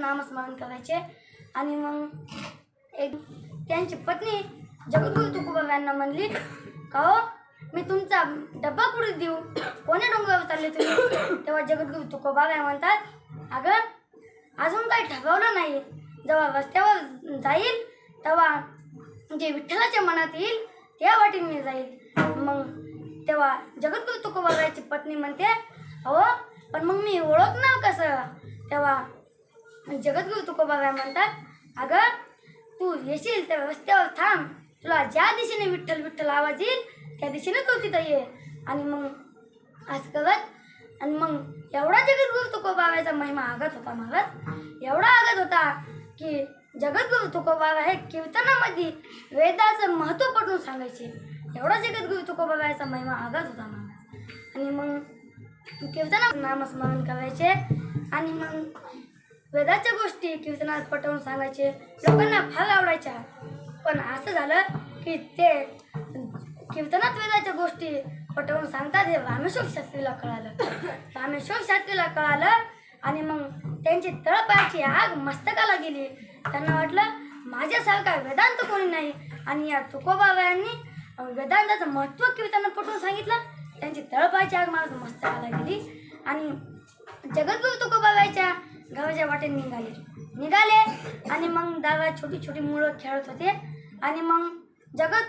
नामस्मरण करायचे आणि मग एक त्यांची पत्नी जगद्गुरु तुकोबा यांना म्हणली का हो? मी तुमचा डब्बा कुठे देऊ. कोण्या डोंगरावर चालले तुम्ही? तेव्हा जगद्गुरु तुकोबा काय म्हणतात अगं अजून काही ठरवलं नाही. जेव्हा रस्त्यावर जाईल तेव्हा जे विठ्ठलाच्या मनात येईल त्या वाटेने मी जाईल. मग तेव्हा जगद्गुरु तुकोबाबाची पत्नी म्हणते अहो पण मग मी ओळखणार कसं? तेव्हा जगद्गुरु तुकोबाबा म्हणतात अगं तू येशील त्या रस्त्यावर थांब. तुला ज्या दिशेने विठ्ठल विठ्ठल आवाज येईल त्या दिशेने तू तिथं ये. आणि मग असं करत आणि मग एवढा जगद्गुरु तुकोबाबाचा महिमा आगत होता महाराज. एवढा आगत होता की जगद्गुरु तुकोबाबा हे कीर्तनामध्ये वेदाचं महत्त्व पटवून सांगायचे. एवढा जगद्गुरु तुकोबाबाचा महिमा आगत होता महाराज. आणि मग कीर्तना नामस्मरण करायचे. आणि मग वेदाच्या गोष्टी कीर्तनात पटवून सांगायचे लोकांना फार आवडायच्या. पण असं झालं की ते कीर्तनात वेदाच्या गोष्टी पटवून सांगतात हे रामेश्वर शास्त्रीला कळालं. रामेश्वर शास्त्रीला कळालं आणि मग त्यांची तळपायाची आग मस्तकाला गेली. त्यांना वाटलं माझ्यासारखा वेदांत कोणी नाही. आणि या तुकोबाबा यांनी वेदांताचं महत्त्व कीर्तन पटवून सांगितलं. त्यांची तळपायाची आग माझ्या मस्तकाला गेली. आणि जगद्गुरु तुकोबाबाच्या गावाच्या वाटेने निघाले. निघाले आणि मग दादा छोटी छोटी मुलं खेळत होते. आणि मग जगत